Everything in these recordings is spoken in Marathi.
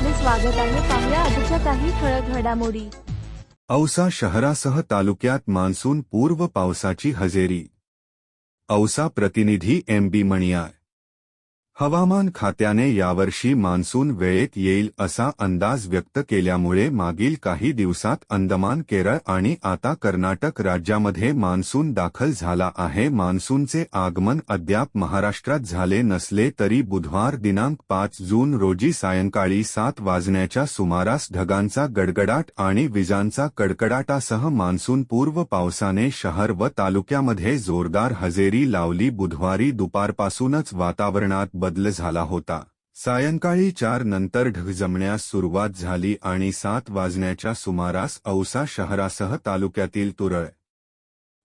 आपले स्वागत आहे पाहुया आजच्या काही ठळक घडामोडी. औसा शहरासह तालुक्यात मान्सून पूर्व पावसाची हजेरी. औसा प्रतिनिधी एम बी मणियार. हवामान खात्याने यावर्षी मान्सून वेळेत येईल असा अंदाज व्यक्त केल्यामुळे मागील काही दिवसात अंदमान केरळ आणि आता कर्नाटक राज्यामध्ये मान्सून दाखल झाला आहे. मान्सूनचे आगमन अद्याप महाराष्ट्रात झाले नसले तरी बुधवार दिनांक पाच जून रोजी सायंकाळी सात वाजण्याच्या सुमारास ढगांचा गडगडाट आणि विजांचा कडकडाटासह मान्सून पूर्व पावसाने शहर व तालुक्यामध्ये जोरदार हजेरी लावली. बुधवारी दुपारपासूनच वातावरणात बदल झाला होता. सायंकाळी चार नंतर ढग जमण्यास सुरुवात झाली आणि सात वाजण्याच्या सुमारास औसा शहरासह तालुक्यातील तुरळ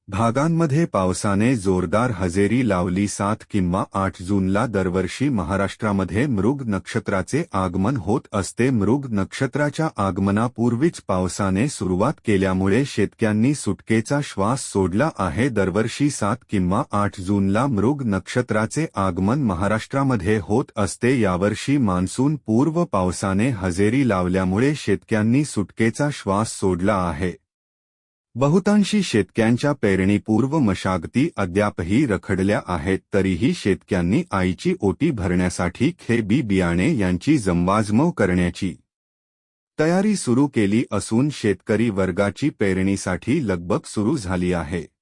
भागांमध्ये पावसाने जोरदार हजेरी लावली सात किंवा आठ जूनला दरवर्षी महाराष्ट्रामध्ये मृग नक्षत्राचे आगमन होत असते. मृग नक्षत्राच्या आगमनापूर्वीच पावसाने सुरुवात केल्यामुळे शेतक्यांनी सुटकेचा श्वास सोडला आहे. दरवर्षी सात किंवा आठ जूनला मृग नक्षत्राचे आगमन महाराष्ट्रामध्ये होत असते. यावर्षी मान्सून पूर्व पावसाने हजेरी लावल्यामुळे शेतक्यांनी सुटकेचा श्वास सोडला आहे. बहुतांशी शेतक्यांच्या पेरणीपूर्व मशागती अद्यापही रखडल्या आहेत तरीही शेतक्यांनी आईची ओटी भरण्यासाठी खेबी बियाणे यांची जमवाजमव करण्याची तयारी सुरू केली असून शेतकरी वर्गाची पेरणीसाठी लगबग सुरू झाली आहे.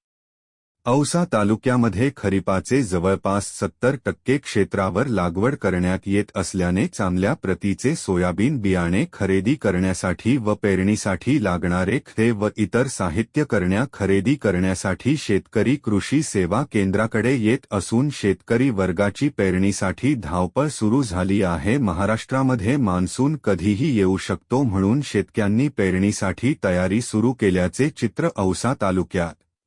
औसा तालुक्यामध्ये खरीपाचे जवळपास सत्तर टक्के क्षेत्रावर लागवड करण्यात येत असल्याने चांगल्या प्रतीचे सोयाबीन बियाणे खरेदी करण्यासाठी व पेरणीसाठी लागणारे खे व इतर साहित्य करण्या खरेदी करण्यासाठी शेतकरी कृषी सेवा केंद्राकडे येत असून शेतकरी वर्गाची पेरणीसाठी धावपळ सुरू झाली आहे. महाराष्ट्रामध्ये मान्सून कधीही येऊ शकतो म्हणून शेतक्यांनी पेरणीसाठी तयारी सुरू केल्याचे चित्र औसा तालुक्यात